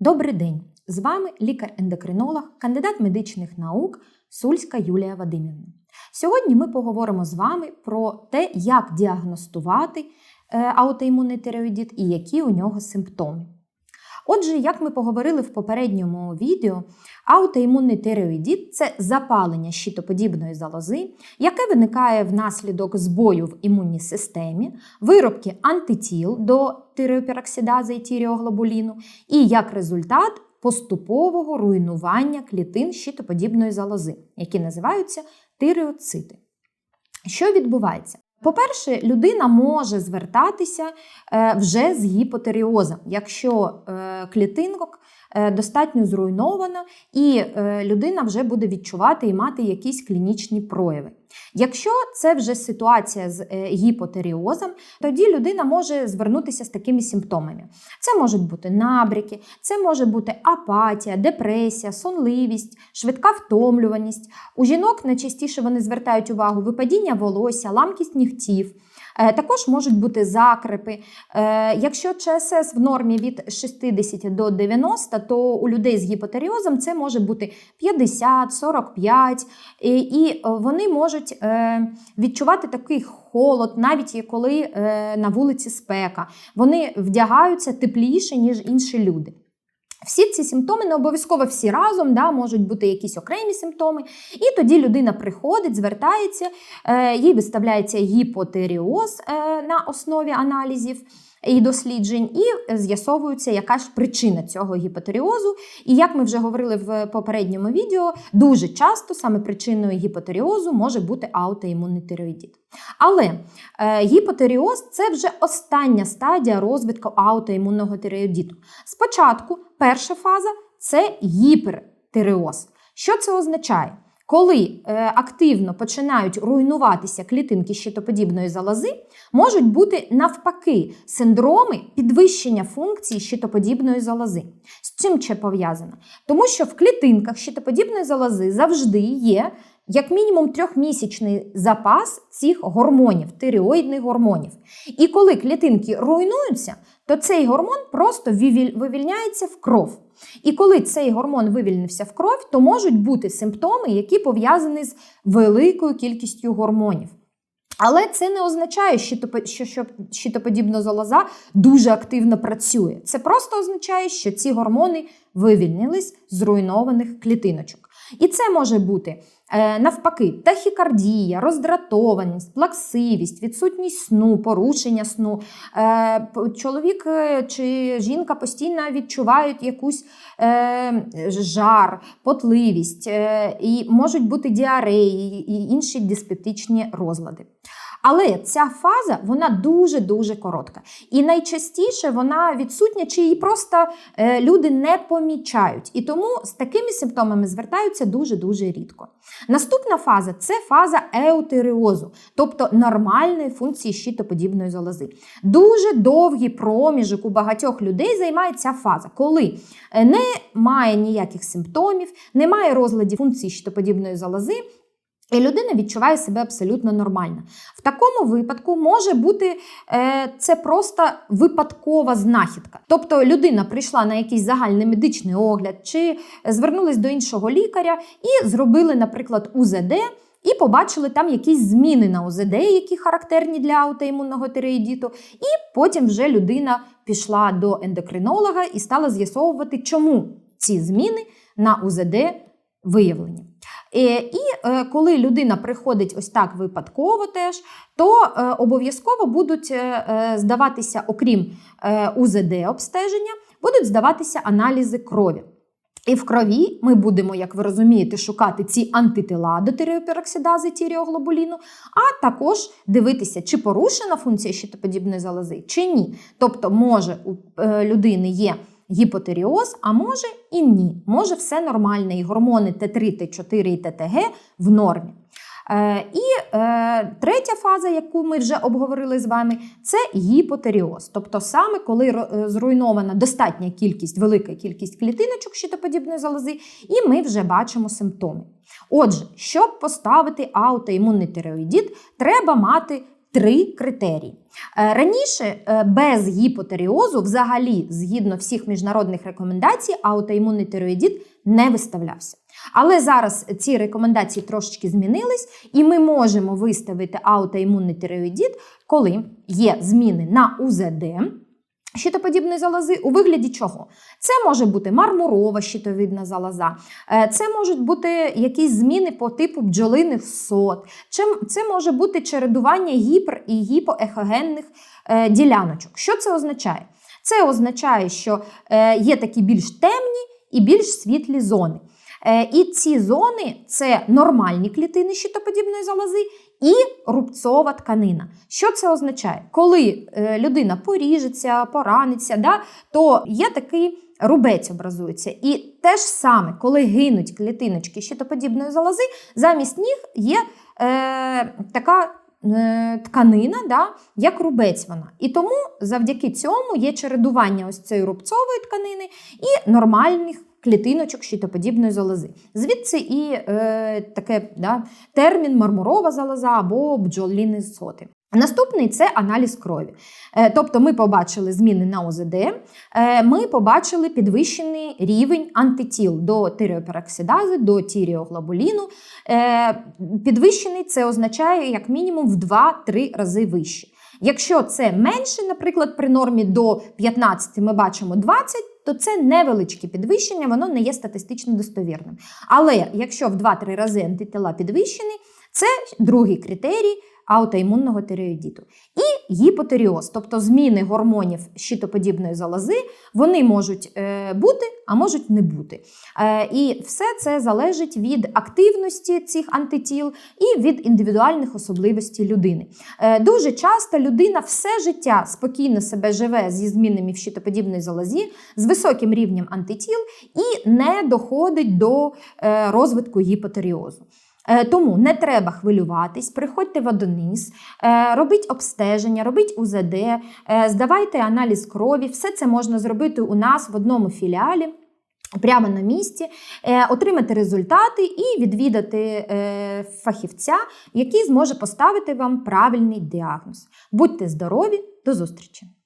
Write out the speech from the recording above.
Добрий день! З вами лікар-ендокринолог, кандидат медичних наук Сульська Юлія Вадимівна. Сьогодні ми поговоримо з вами про те, як діагностувати е, аутоімунний тиреоїдит і які у нього симптоми. Отже, як ми поговорили в попередньому відео, аутоімунний тиреоїдит – це запалення щитоподібної залози, яке виникає внаслідок збою в імунній системі, виробки антитіл до тиреопероксидази і тіреоглобуліну, і як результат поступового руйнування клітин щитоподібної залози, які називаються тиреоцити. Що відбувається? По-перше, людина може звертатися е, вже з гіпотеріозом, якщо е, клітинок достатньо зруйновано, і людина вже буде відчувати і мати якісь клінічні прояви. Якщо це вже ситуація з гіпотеріозом, тоді людина може звернутися з такими симптомами. Це можуть бути набряки, це може бути апатія, депресія, сонливість, швидка втомлюваність. У жінок найчастіше вони звертають увагу випадіння волосся, ламкість нігтів. Також можуть бути закрепи. Якщо ЧСС в нормі від 60 до 90, то у людей з гіпотеріозом це може бути 50, 45, і вони можуть е, відчувати такий холод, навіть коли е, на вулиці спека. Вони вдягаються тепліше, ніж інші люди. Всі ці симптоми не обов'язково всі разом, да, можуть бути якісь окремі симптоми. І тоді людина приходить, звертається, е, їй виставляється гіпотеріоз е, на основі аналізів і досліджень, і з'ясовується, яка ж причина цього гіпотеріозу. І як ми вже говорили в попередньому відео, дуже часто саме причиною гіпотеріозу може бути аутоімунний тиреоїдит. Але е, гіпотеріоз це вже остання стадія розвитку аутоімунного тиреоїдиту. Спочатку перша фаза це гіпертиреоз. Що це означає? Коли е, активно починають руйнуватися клітинки щитоподібної залози, можуть бути навпаки синдроми підвищення функції щитоподібної залози. З чим це пов'язано? Тому що в клітинках щитоподібної залози завжди є як мінімум трьохмісячний запас цих гормонів, тиреоїдних гормонів. І коли клітинки руйнуються, то цей гормон просто вивільняється в кров. І коли цей гормон вивільнився в кров, то можуть бути симптоми, які пов'язані з великою кількістю гормонів. Але це не означає, що щитоподібна залоза дуже активно працює. Це просто означає, що ці гормони вивільнились з руйнованих клітиночок. І це може бути е, навпаки тахікардія, роздратованість, плаксивість, відсутність сну, порушення сну. Е, чоловік е, чи жінка постійно відчувають якусь жар, потливість, і можуть бути діареї і інші диспептичні розлади. Але ця фаза вона дуже-дуже коротка. І найчастіше вона відсутня, чи її просто е, люди не помічають. І тому з такими симптомами звертаються дуже-дуже рідко. Наступна фаза це фаза еутеріозу, тобто нормальної функції щитоподібної залози. Дуже довгий проміжок у багатьох людей займає ця фаза, коли е, немає ніяких симптомів, немає розладів функції щитоподібної залози. І людина відчуває себе абсолютно нормально. В такому випадку може бути е, це просто випадкова знахідка. Тобто людина прийшла на якийсь загальний медичний огляд, чи звернулась до іншого лікаря і зробили, наприклад, УЗД. І побачили там якісь зміни на УЗД, які характерні для аутоімунного тиреїдіту. І потім вже людина пішла до ендокринолога і стала з'ясовувати, чому ці зміни на УЗД виявлені. Е, і е, коли людина приходить ось так випадково, теж, то е, обов'язково будуть здаватися, окрім УЗД-обстеження, будуть здаватися аналізи крові. І в крові ми будемо, як ви розумієте, шукати ці антитила до тиреопероксидази тіреоглобуліну, а також дивитися, чи порушена функція щитоподібної залози, чи ні. Тобто, може у людини є гіпотеріоз, а може і ні. Може все нормально, і гормони Т3, Т4 і ТТГ в нормі. Е, і е, третя фаза, яку ми вже обговорили з вами, це гіпотеріоз. Тобто саме коли е, зруйнована достатня кількість, велика кількість клітиночок щитоподібної залози, і ми вже бачимо симптоми. Отже, щоб поставити аутоімунний тиреоїдіт, треба мати три критерії. Е, Раніше е, без гіпотеріозу, взагалі, згідно всіх міжнародних рекомендацій, аутоімунний тиреоїдит не виставлявся. Але зараз ці рекомендації трошечки змінились, і ми можемо виставити аутоімунний тиреоїдит, коли є зміни на УЗД. Щитоподібної залози у вигляді чого? Це може бути мармурова щитовидна залоза, е, це можуть бути якісь зміни по типу бджолиних сот, це може бути чередування гіпер і гіпоехогенних е, діляночок. Що це означає? Це означає, що е, є такі більш темні і більш світлі зони. Е, І ці зони це нормальні клітини щитоподібної залози і рубцова тканина. Що це означає? Коли е, людина поріжеться, пораниться, да, то є такий рубець образується. І те ж саме, коли гинуть клітиночки щитоподібної залози, замість них є е, така. е, Тканина, да, як рубець вона. І тому завдяки цьому є чередування ось цієї рубцової тканини і нормальних клітиночок щитоподібної залози. Звідси і е, таке да, термін мармурова залоза або бджоліни соти. Наступний це аналіз крові. Е, Тобто ми побачили зміни на ОЗД, е, ми побачили підвищений рівень антитіл до тиріопероксидази, до тіріоглобуліну. Е, Підвищений це означає як мінімум в 2-3 рази вище. Якщо це менше, наприклад, при нормі до 15 ми бачимо 20, то це невеличке підвищення, воно не є статистично достовірним. Але якщо в 2-3 рази антитіла підвищені, це другий критерій аутоімунного тиреоїдіту. І гіпотеріоз, тобто зміни гормонів щитоподібної залози, вони можуть е, бути, а можуть не бути. Е, і все це залежить від активності цих антитіл і від індивідуальних особливостей людини. Е, дуже часто людина все життя спокійно себе живе зі змінами в щитоподібної залозі, з високим рівнем антитіл і не доходить до розвитку гіпотеріозу. Е, Тому не треба хвилюватись, приходьте в одониз, е, робіть обстеження, робіть УЗД, е, здавайте аналіз крові. Все це можна зробити у нас в одному філіалі. Прямо на місці, отримати результати і відвідати фахівця, який зможе поставити вам правильний діагноз. Будьте здорові, до зустрічі!